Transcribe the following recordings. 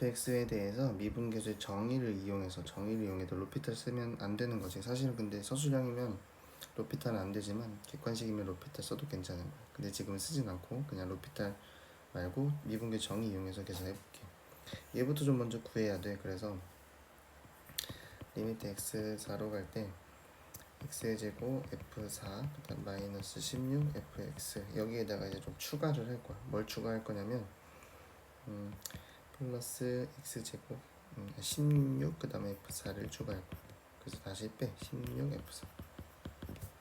fx에 대해서 미분계수의 정의를 이용해서 정의를 이용해서 로피탈 쓰면 안 되는 거지. 사실은 근데 서술형이면 로피탈은 안 되지만 객관식이면 로피탈 써도 괜찮은 거야. 근데 지금은 쓰진 않고 그냥 로피탈 말고 미분계 정의 이용해서 계산해 볼게. 얘부터 좀 먼저 구해야 돼. 그래서 리미트 x 4로 갈 때 x의 제곱 f4 그다음 마이너스 16 fx 여기에다가 이제 좀 추가를 할 거야. 뭘 추가할 거냐면 음, 플러스 x 제곱 음, 16 그 다음에 f4를 추가할 거야. 그래서 다시 빼 16 f4.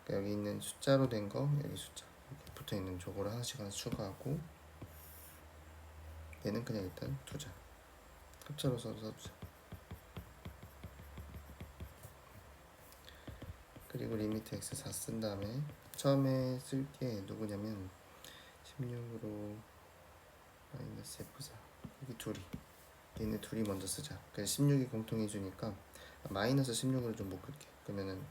그러니까 여기 있는 숫자로 된 거 여기 숫자 여기 붙어 있는 저거를 하나씩 하나 추가하고 얘는 그냥 일단 두자. 합차로 써서 써두자. 그리고 리미트 x 4 쓴 다음에 처음에 쓸 게 누구냐면 16으로 마이너스 F4 여기 둘이 얘네 둘이 먼저 쓰자 그래서 16이 공통해 주니까 마이너스 16으로 좀 묶을게 그러면은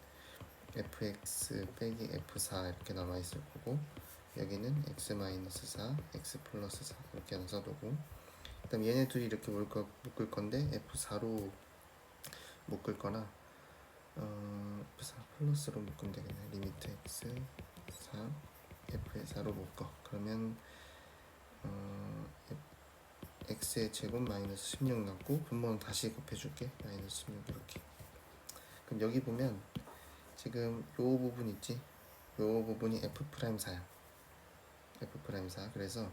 fx 빼기 f4 이렇게 남아 있을 거고 여기는 x 마이너스 4 x 플러스 4 이렇게 하나 써두고 그다음 얘네 둘이 이렇게 묶을, 건데 f4로 묶을 거나 어, F4 플러스로 묶으면 되겠네. 리미트 x 4 f의 4로 묶어. 그러면 어, x의 제곱 마이너스 16 남고 분모는 다시 곱해줄게. 마이너스 16 이렇게. 그럼 여기 보면 지금 요 부분 있지? 요 부분이 f 프라임 4야. f 프라임 4. 그래서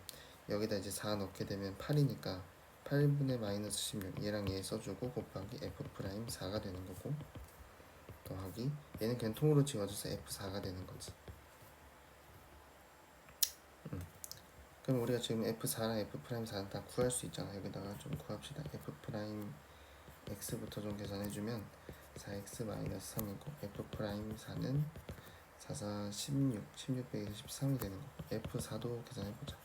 여기다 이제 4 넣게 되면 8이니까 8분의 마이너스 16 얘랑 얘 써주고 곱하기 f 프라임 4가 되는 거고 더하기 얘는 그냥 통으로 지워줘서 F4가 되는 거지. 그럼 우리가 지금 F4랑 F 프라임 4는 다 구할 수 있잖아. 여기다가 좀 구합시다. F 프라임 X부터 좀 계산해주면 4X 마이너스 3이고 F 프라임 4는 4, 4, 16, 16 빼기 13이 되는 거. F4도 계산해보자.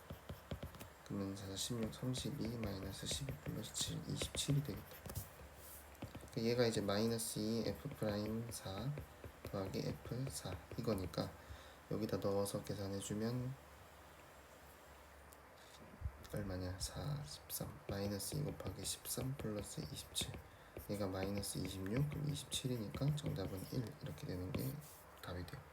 그러면 4, 4, 16, 32 마이너스 12 플러스 7, 27이 되겠다. 그 얘가 이제 마이너스 2 f 프라임 4 더하기 f 4 이거니까 여기다 넣어서 계산해주면 얼마냐 4 13 마이너스 2 곱하기 13 플러스 27 얘가 마이너스 26 그럼 27이니까 정답은 1 이렇게 되는 게 답이 돼요